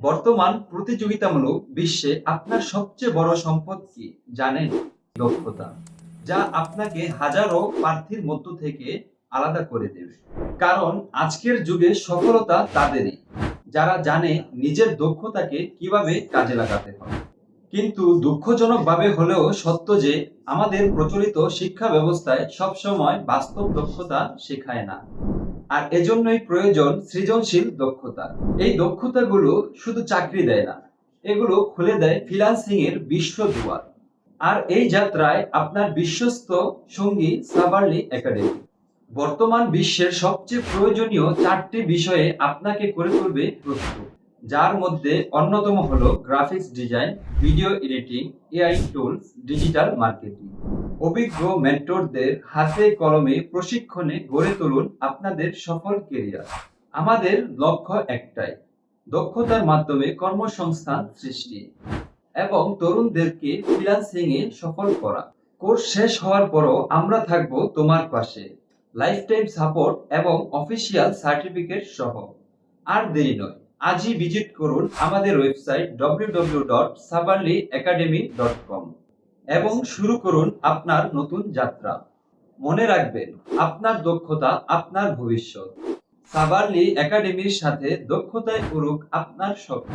বর্তমান প্রতিযোগিতামূলক বিশ্বে আপনার সবচেয়ে বড় সম্পদ কি জানেন? দক্ষতা, যা আপনাকে হাজারো প্রার্থীর মধ্য থেকে আলাদা করে দেবে। কারণ আজকের যুগে সফলতা তাদেরই, যারা জানে নিজের দক্ষতাকে কীভাবে কাজে লাগাতে হয়। কিন্তু দুঃখজনকভাবে হলেও সত্য যে, আমাদের প্রচলিত শিক্ষা ব্যবস্থায় সবসময় বাস্তব দক্ষতা শেখায় না। আর এজন্যই প্রয়োজন সৃজনশীল দক্ষতা। এই দক্ষতাগুলো শুধু চাকরি দেয় না, এগুলো খুলে দেয় ফ্রিল্যান্সিং এর বিশ্ব দুয়ার। আর এই যাত্রায় আপনার বিশ্বস্ত সঙ্গী সাবার্লি একাডেমি। বর্তমান বিশ্বের সবচেয়ে প্রয়োজনীয় চারটি বিষয়ে আপনাকে করে তুলবে প্রস্তুত যার মধ্যে অন্যতম হলো graphics design, video editing, AI tools, digital marketing. অভিজ্ঞ মেন্টরদের হাতে কলমে প্রশিক্ষণে গড়ে তুলুন আপনাদের সফল কেরিয়ার। আমাদের লক্ষ্য একটাই, দক্ষতার মাধ্যমে কর্মসংস্থান সৃষ্টি এবং তরুণদেরকে ফ্রিল্যান্সিং এ সফল করা। কোর্স শেষ হওয়ার পরও আমরা থাকব তোমার পাশে। লাইফ টাইম সাপোর্ট এবং অফিসিয়াল সার্টিফিকেট সহ। আর দেরি নয়, আজই ভিজিট করুন আমাদের ওয়েবসাইট www.sabarliacademy.com এবং শুরু করুন আপনার নতুন যাত্রা। মনে রাখবেন, আপনার দক্ষতা আপনার ভবিষ্যৎ। সাবারলি একাডেমির সাথে দক্ষতায় করুক আপনার স্বপ্ন।